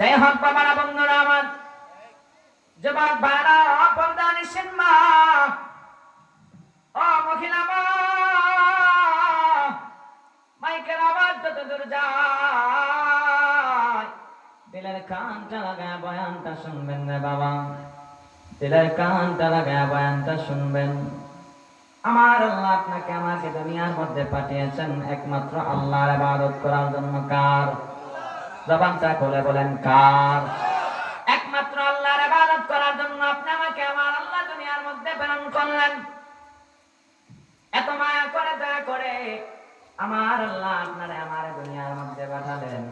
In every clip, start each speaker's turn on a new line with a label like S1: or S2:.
S1: তাই হোক বাবারা বন্ধুরা আমার। যুবক ভাইরা পর্দা নিশ্চিন মা ও মহিলা মা, মাইকের আওয়াজ যত দূর যায়। দিলের কানটা লাগায় বয়ানটা শুনবেন রে বাবা। দিলের কানটা লাগায় বয়ানটা শুনবেন। আমার আল্লাহ আপনাকে আমাকে দুনিয়ার মধ্যে পাঠিয়েছেন একমাত্র আল্লাহর ইবাদত করার জন্য কার? জবানটা খুলে বলেন, কার? একমাত্র আল্লাহর ইবাদত করার জন্য আপনি আমাকে আমার আল্লাহ দুনিয়ার মধ্যে প্রেরণ করলেন। এত মায়া করে, দয়া করে আমার আল্লাহ আপনারে আমার দুনিয়ার মধ্যে পাঠালেন।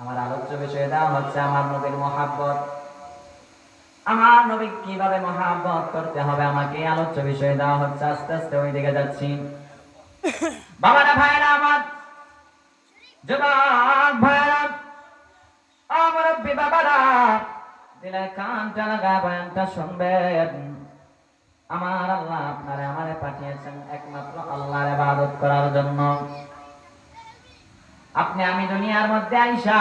S1: আমার আলোচ্য বিষয় দেওয়া হচ্ছে আমার নবীর মহাব্বত। আমার নবী কীভাবে মহাব্বত করতে হবে আমাকে আলোচ্য বিষয় দেওয়া হচ্ছে, আস্তে আস্তে ওই দিকে যাচ্ছি। বাবারা ভাইরা আমার যুবক ভাইরা শুনবেন। আমার আল্লাহ আপনারে আমারে পাঠিয়েছেন একমাত্র করার জন্য। আপনি আমি দুনিয়ার মধ্যে আইসা,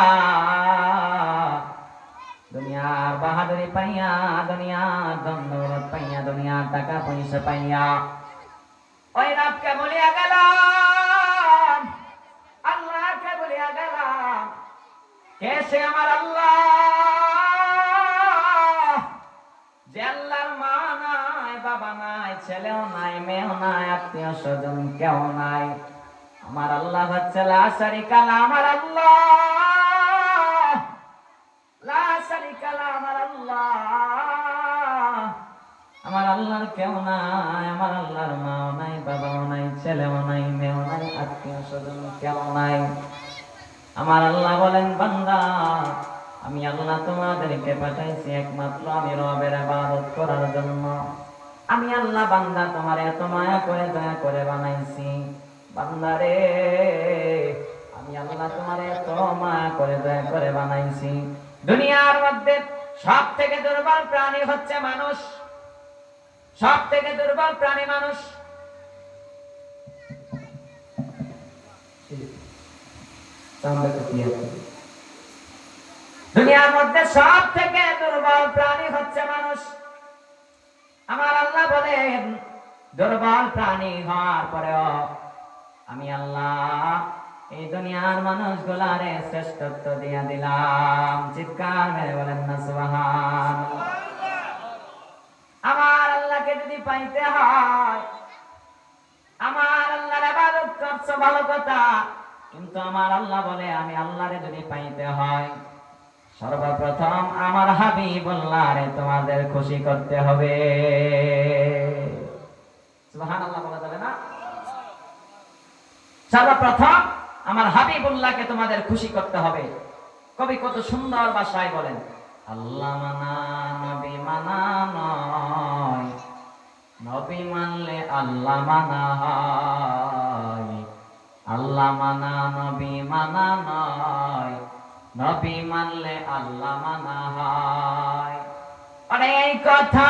S1: দুনিয়ার বাহাদুরি পাইয়া, দুনিয়ার দন্দৌলত পাইয়া, দুনিয়ার টাকা পয়সা পাইয়া, ওই রাতকে বলিয়া গেলাম কে সে আমার আল্লাহ? মা নাই, বাবা নাই, ছেলেও নাই, মেয়েও নাই, আত্মীয় স্বজন কেউ নাই। আমার আল্লাহ হচ্ছে লা শারিকা লা, আমার আল্লাহ। লা শারিকা লা, আমার আল্লাহ। আমার আল্লাহর কেউ নাই, আমার আল্লাহর মাও নাই, বাবাও নাই, ছেলেও নাই, মেয়েও নাই, আত্মীয় স্বজন কেউ নাই। আমার আল্লাহ বলেন, বান্দা, আমি আল্লাহ তোমাদেরকে পাঠাইছি একমাত্র আমি রবের ইবাদত করার জন্য। আমি আল্লাহ বান্দা তোমার এত মায়া করে দয়া করে বানাইছি। বান্দা রে, আমি আল্লাহ তোমার এত মায়া করে দয়া করে বানাইছি। দুনিয়ার মধ্যে সব থেকে দুর্বল প্রাণী হচ্ছে মানুষ। সব থেকে দুর্বল প্রাণী মানুষ। দুনিয়ার মধ্যে সব থেকে দুর্বল প্রাণী হচ্ছে মানুষ। আমার আল্লাহ বলেন, দুর্বল প্রাণী হওয়ার পরেও আমি আল্লাহ এই দুনিয়ার মানুষগুলারে শ্রেষ্ঠত্ব দিয়া দিলাম। চিৎকার মেরে বলেন না, সুবহান আমার আল্লাহকে যদি পাইতে হয়, আমার ইবাদত করছ ভালো কথা কিন্তু আমার আল্লাহ বলে, আমি আল্লাহরে যদি পাইতে হয়, সর্বপ্রথম আমার হাবিবুল্লাহরে তোমাদের খুশি করতে হবে। সর্বপ্রথম আমার হাবিবুল্লাহকে তোমাদের খুশি করতে হবে। কবি কত সুন্দর ভাষায় বলেন, আল্লাহ মানা, নবী মানা নয়। নবী মানলে আল্লাহ মানা হয়। আল্লাহ মানা, নবী মানা নয়। নবী মানলে আল্লাহ মানা হয়। এই কথা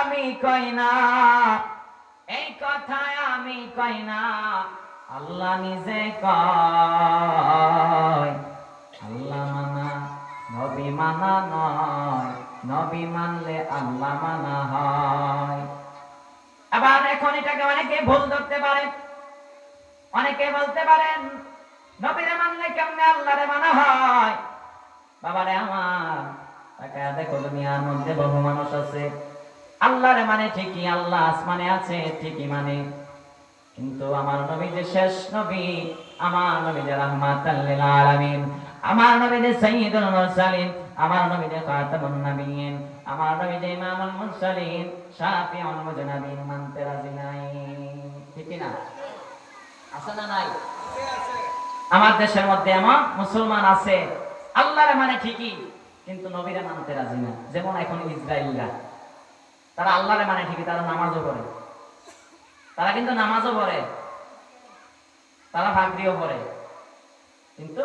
S1: আমি কই না। এই কথা আমি কই না। আল্লাহ নিজে কয়, আল্লাহ মানা, নবী মানা নয়। নবী মানলে আল্লাহ মানা হয়। আবার এখন এটাকে অনেকে ভুল ধরতে পারে। অনেকে বলতে পারেন, নবীরে মানলে কেমনে আল্লাহরে মানা হয়? বাবারে আমার, তাকে দেখো দুনিয়ার মধ্যে বহু মানুষ আছে। আল্লাহরে মানে ঠিকই, আল্লাহ আসমানে আছে, ঠিকই মানে। কিন্তু আমার নবী যে শেষ নবী, আমার নবী যে রাহমাতাল লিল আলামিন, আমার নবী যে মুরসালিন, আমার নবী যে খাতামুন আমার নবী যে ইমামুল মুরসালিন, শাফিউল মুজনাবিন মানতে রাজি নাই। ঠিক না? আমার দেশের মধ্যে এমন মুসলমান আছে, আল্লাহরে মানে ঠিকই, কিন্তু নবীরে মানতে রাজি না। যেমন এখন ইসরায়েলরা, তারা আল্লাহরে মানে ঠিকই, তারা নামাজও পড়ে। তারা কিন্তু নামাজও পড়ে, তারা ভাগরিও পড়ে, কিন্তু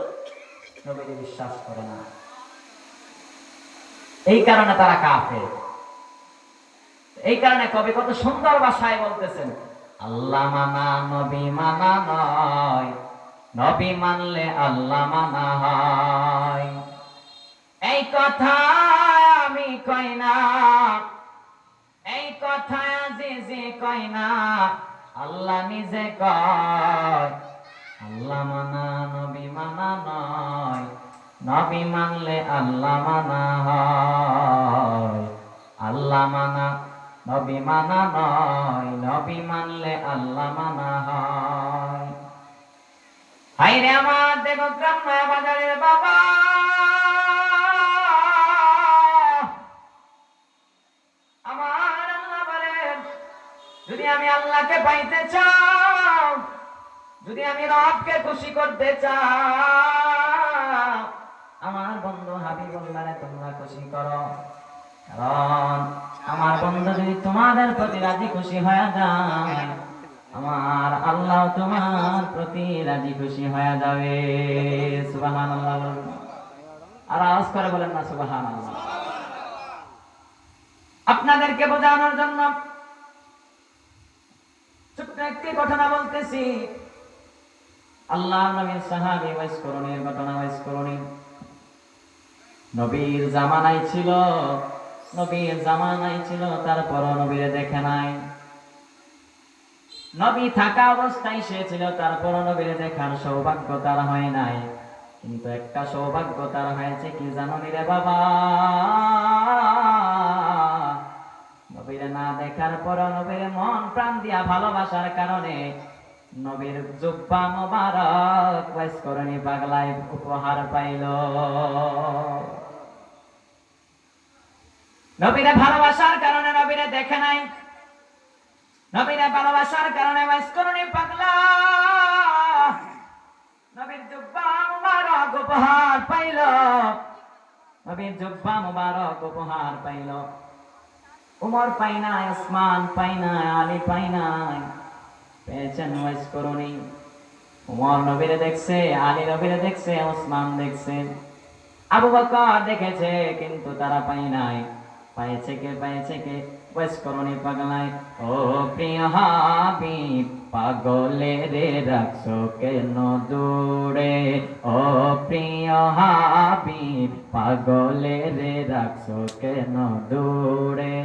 S1: নবীকে বিশ্বাস করে না। এই কারণে তারা কাফে এই কারণে কবি কত সুন্দর ভাষায় বলতেছেন আল্লাহ মানা, নবী মানা নয়। নবী মানলে আল্লাহ মানা হয়। এই কথা আমি কই না। এই কথা যে যে কই না। আল্লাহ নিজে কয়, আল্লাহ মানা, নবী মানা নয়। নবী মানলে আল্লাহ মানা হয়। আল্লাহ মানা নবী মানা নয়, নবী মানলে আল্লাহ মানা হয়। হাইরে আমার দেবগ্রাম বাজারের বাবা। আমার আল্লাহ যদি আমি আল্লাহকে পাইতে চাও, যদি আমি রবকে খুশি করতে চাও, আমার বন্ধু হাবিবুল্লাহরে তোমরা খুশি করো। কারণ আমার বন্ধু, যদি তোমাদের প্রতি রাজি খুশি হয়ে আমার আল্লাহ তোমার প্রতি রাজি খুশি হয়ে যাবে। বলুন। আর করে বলেন না, সুবহানাল্লাহ। আপনাদেরকে বোঝানোর জন্য ছোট্ট একটি ঘটনা বলতেছি। আল্লাহ নবীর সাহাবী ওয়াইস করণীর ঘটনা ওয়াইস করণী নবীর জামানায় ছিল নবীর জামানায় ছিল তারপর নবীর দেখে নাই। নবী থাকা অবস্থায় সে ছিল তারপর নবীর দেখার সৌভাগ্য তার হয় নাই। কিন্তু একটা সৌভাগ্য তার হয়েছে, কি জানো নি রে বাবা? নবীর না দেখার পর নবীর মন প্রাণ দিয়া ভালোবাসার কারণে নবীর জুব্বা মোবারক ওয়াইস করণী পাগলায় উপহার পাইল। নবীরে ভালোবাসার কারণে নবীরে দেখে নাই। নবীরে ভালোবাসার কারণে ওয়াইস করণী পাগলা। নবীর জুব্বা মোবারক উপহার পাইল। নবীর জুব্বা মোবারক উপহার পাইল। উমর পাই নাই ওসমান পাই নাই, আলী পাই নাই। পেয়েছেন ওয়াইস করুনি। উমর নবীরে দেখছে, আলী নবীরে দেখছে ওসমান দেখছে। আবু বকর দেখেছে, কিন্তু তারা পাই নাই। পাইছে কে পাইছে কে ওয়াইস করুনি পাগলায়। ও প্রিয় হাবিব পাগলে রে রাখছো কেন দূরে? ও প্রিয় হাবিব পাগলে রে রাখছো কেন দূরে?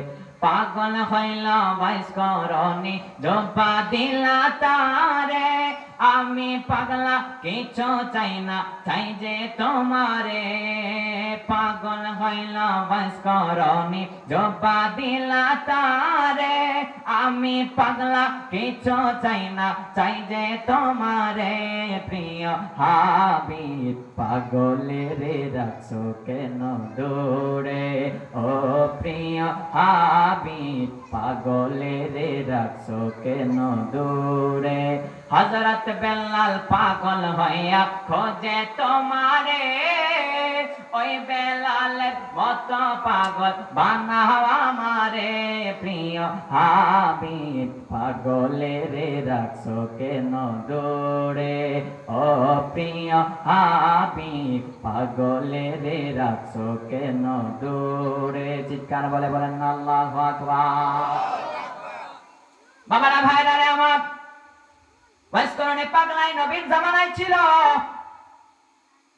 S1: পাগল হইল বাইস করনি জপা দিলা তারে। আমি পাগলা, কিছু চাই না। চাই যে তোমারে। পাগল হইল বাইস করনি জপা দিলা তারে। আমি পাগলা, কিছু চাই না। চাই যে তোমারে, প্রিয় হাবিব। পাগলে রে রাখছো কেন দৌড়ে ও প্রিয় হাবিব পাগলে রে রাখছো কেন দৌড়ে হজরত বেলাল পাগল হইয়া খোঁজে তোমারে। ওই বেলালের মত পাগল বানাও আমারে, প্রিয় হাবিব। পাগলে রে রাখছো কেন দৌড়ে? ও প্রিয় হাবি পাগলে রে রাখছো কেন দৌড়ে? চিৎকার বলে বলেন, আল্লাহ আকবার। বাবারা, ভাইরা রে আমার বয়স্করণে পাগলাই নবীর জামানায় ছিল।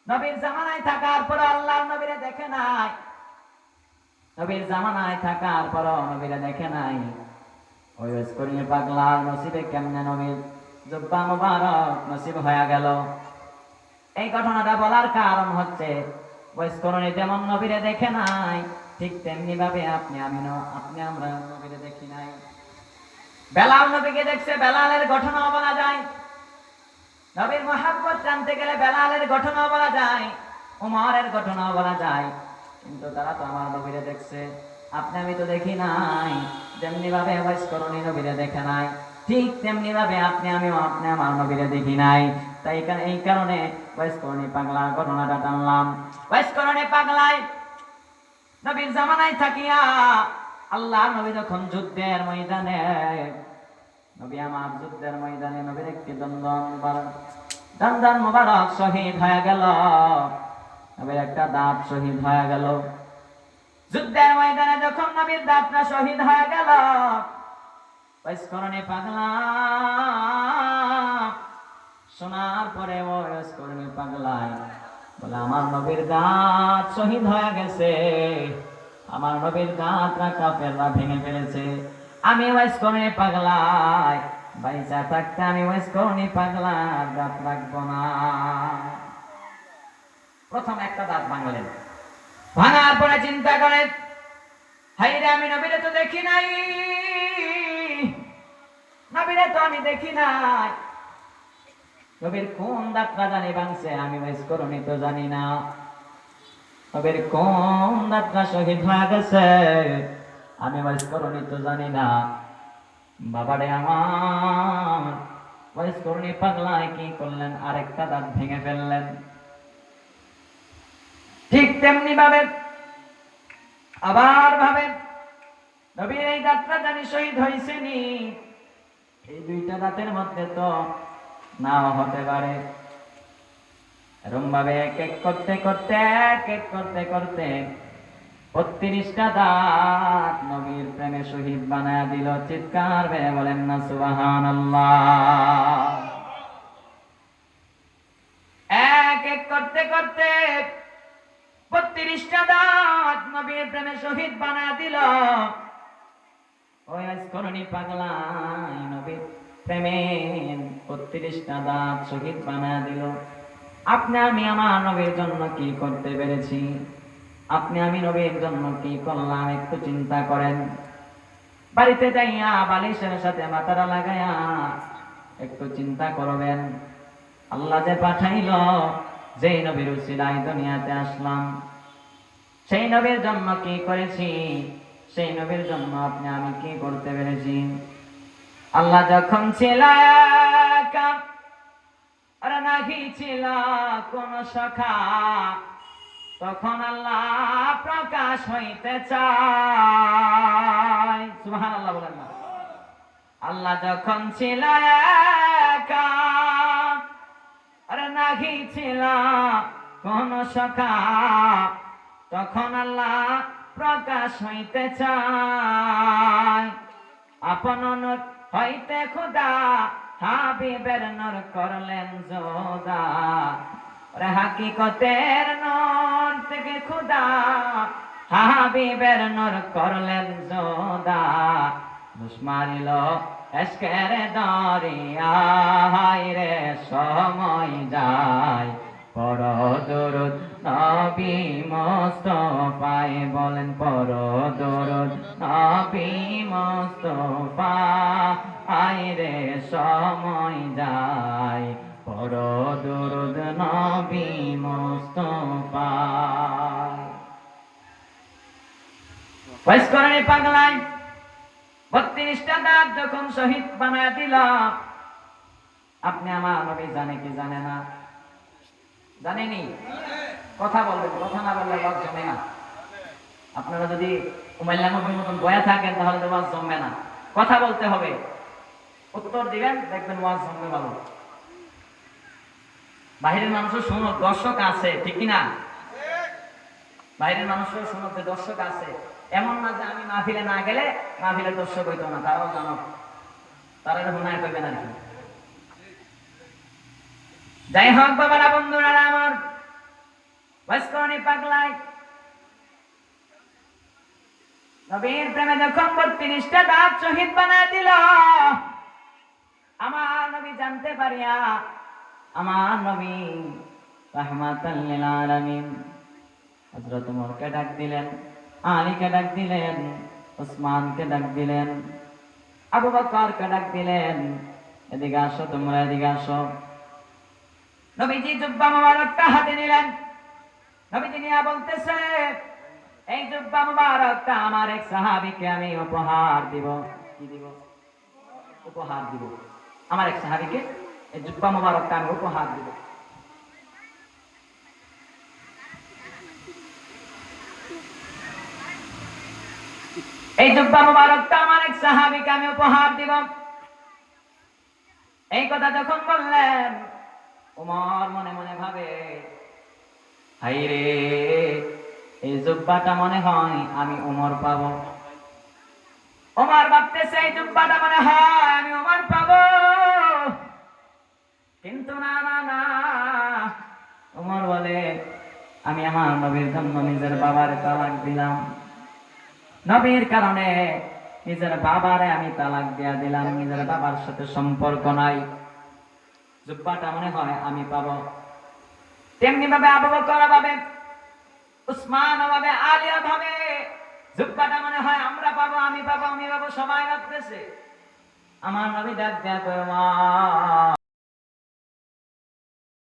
S1: নবীর জামানায় থাকার পর আল্লাহ নবীরে দেখে নাই। নবীর জামানায় থাকার পর নবীরে দেখে নাই। ওই বয়স্করণে পাগলার নসিবে কেমনে নবীর জব্বা মুবারক নসিব হয়ে গেল? এই ঘটনাটা বলার কারণ হচ্ছে বয়স্করণে যেমন নবীরে দেখে নাই, ঠিক তেমনি ভাবে আপনি আমি আপনি আমরা নবীরে দেখি নাই। বেলাল নবীকে দেখছে, বেলালের ঘটনাও বলা যায়। নবীর মহাব্বত জানতে গেলে বেলালের ঘটনাও বলা যায়, উমরের ঘটনাও বলা যায়। কিন্তু তারা তো আমার নবীরে দেখছে। আপনি আমি তো দেখি নাই। যেমনি ভাবে বয়স্করণী নবীরে দেখে নাই। ঠিক তেমনি ভাবে আপনি আমিও আপনি আমার নবীরে দেখি নাই। তাই কারণে এই কারণে বয়স্করণী পাগলা ঘটনাটা টানলাম। বয়স্করণী পাগলায় নবীর জামানায় থাকিয়া আল্লাহ নবী যখন যুদ্ধের ময়দানে, নবী আমার যুদ্ধের ময়দানে নবীর একটি দন্দন দন্দন মুবারক শহীদ হয়ে গেল। নবীর একটা দাঁত শহীদ হয়ে গেল। যুদ্ধের ময়দানে যখন নবীর দাঁতটা শহীদ হয়ে গেল, বয়স্করণে পাগলা, শোনার পরে বয়স্করণে পাগলায় বলে, আমার নবীর দাঁত শহীদ হয়ে গেছে। আমার নবীর দাঁতরা কাফেররা ভেঙে ফেলেছে। আমি ওয়াইস করে পাগলায় বাইচা থাকতে আমি ওয়াইস করে পাগলার দাঁত রাখব না। প্রথম একটা দাঁত ভাঙলেন। ভাঙার পরে চিন্তা করেন হাইরে আমি নবীরে তো দেখি নাই। নবীরে তো আমি দেখি নাই। নবীর কোন দাঁতটা জানি ভাঙছে, আমি ওয়াইস করণি তো জানি না। নবীর কোন দাঁতটা শহীদ হয়ে গেছে? আমি ওয়াইস করণি তো জানি না। বাবারে আমার ওয়াইস করণি পাগলায় কি করলেন? আরেকটা দাঁত ভেঙে ফেললেন। ঠিক তেমনি ভাবে, আবার ভাবে, নবীর এই দাঁতটা জানি শহীদ হয়েছে নি এই দুইটা দাঁতের মধ্যে তো নাও হতে পারে। এরম ভাবে এক করতে করতে এক করতে করতে বত্রিশটা দাঁত নবীর প্রেমে শহীদ বানায় দিল চিৎকার বেড়ে বলেন না সুবাহান এক এক করতে করতে বত্রিশটা দাঁত নবীর প্রেমে শহীদ দিল। ওই পাগলাই নবীর প্রেমে বত্রিশটা দাঁত শহীদ বানায় দিল। আপনি আমি আমার নবীর জন্য কি করতে পেরেছি? আপনি আমি নবীর জন্য কি করলাম একটু চিন্তা করেন। বাড়িতে যাইয়া বালিশের সাথে মাথাটা লাগাইয়া একটু চিন্তা করবেন। আল্লাহ যে পাঠাইল, যেই নবীর উসিলাই দুনিয়াতে আসলাম। সেই নবীর জন্য কি করেছি? সেই নবীর জন্য আপনি আমি কি করতে পেরেছি? আল্লাহ যখন ছিল আর ছিল কোন সখা। তখন আল্লাহ প্রকাশ হইতে চায়। আল্লাহ বলেন না। আল্লাহ যখন ছিল একা, ছিল কোন সখা। তখন আল্লাহ প্রকাশ হইতে চায়। আপন হইতে খুদা হাবিবের নূর করলেন যোদা রে হাকিকতের নূর থেকে খুদা। হাবিবের নূর করলেন যোদা দুশ্মারিল এসকের দরিয়া রে সময় যায়। পর দরুদ নবী মোস্তফায় বলেন পর দরুদ নবী মস্ত আয় রে সময় যায় পর দরুদ নবী মোস্তফা। বয়স্করণী পাগলায় বত্রিশটা দাঁত যখন শহীদ বানায় দিলাম আপনি আমার নবী জানে কি জানে না? জানেনি? কথা বলবেন, কথা না বললে লজ জমে না। আপনারা যদি উমাইল্লা নবীর মতন বয়া থাকেন, তাহলে তো ওয়াজ জমবে না। কথা বলতে হবে। উত্তর দিবেন? দেখবেন ওয়াজ জমবে ভালো। বাইরের মানুষও শুনো দর্শক আছে, ঠিক না? বাইরের মানুষও শুনো যে দর্শক আছে। এমন না যে আমি মাহফিলে না গেলে মাহফিলে দর্শক হইতো না, তারাও জানো তারা হুনায় করবেন আর কি যাই হোক বাবারা, বন্ধুরা, আমার বয়স্করণী পাগলাই নবীর প্রেমে যখন বত্রিশটা দাঁত শহীদ বানায় দিল আমার নবী জানতে পারিয়া আমার নবী রাহমাতাল লিল আলামিন। হযরত ওমরকে ডাক দিলেন, আলীকে ডাক দিলেন ওসমানকে ডাক দিলেন, আবু বকরকে ডাক দিলেন, এদিকে আসো তোমরা, এদিকে আসো। নবীজি জুব্বা মোবারকটা হাতে নিলেন। নবীজি নিয়ে বলতেছে, এই জুব্বা মোবারকটা আমার এক সাহাবীকে আমি উপহার দিব। কি দিব? উপহার দিব। আমার এক সাহাবীকে জুব্বা মোবারকটা আমি উপহার দিব এই জুব্বা মোবারকটা আমার এক সাহাবীকে আমি উপহার দিব। এই কথা যখন বললেন, উমর মনে মনে ভাবে হাই রে, এই জুব্বাটা মনে হয় আমি উমর পাবো। উমর ভাবতেছে, এই জুব্বাটা মনে হয় আমি উমর পাবো। কিন্তু না না না। উমর বলে আমি আমার নবীর জন্য নিজের বাবার তালাক দিলাম। নবীর কারণে নিজের বাবারে আমি তালাক দিয়া দিলাম। নিজের বাবার সাথে সম্পর্ক নাই। জুব্বাটা মনে হয় আমি পাবো। তেমনি ভাবে আবু বকর ভাবে উসমান ভাবে আলিয়া ভাবে জুব্বাটা মনে হয় আমরা পাবো আমি পাবো আমি পাবো সবাই ভাবতেছে। আমার নবী ডাক দেয়া কয়, "মা,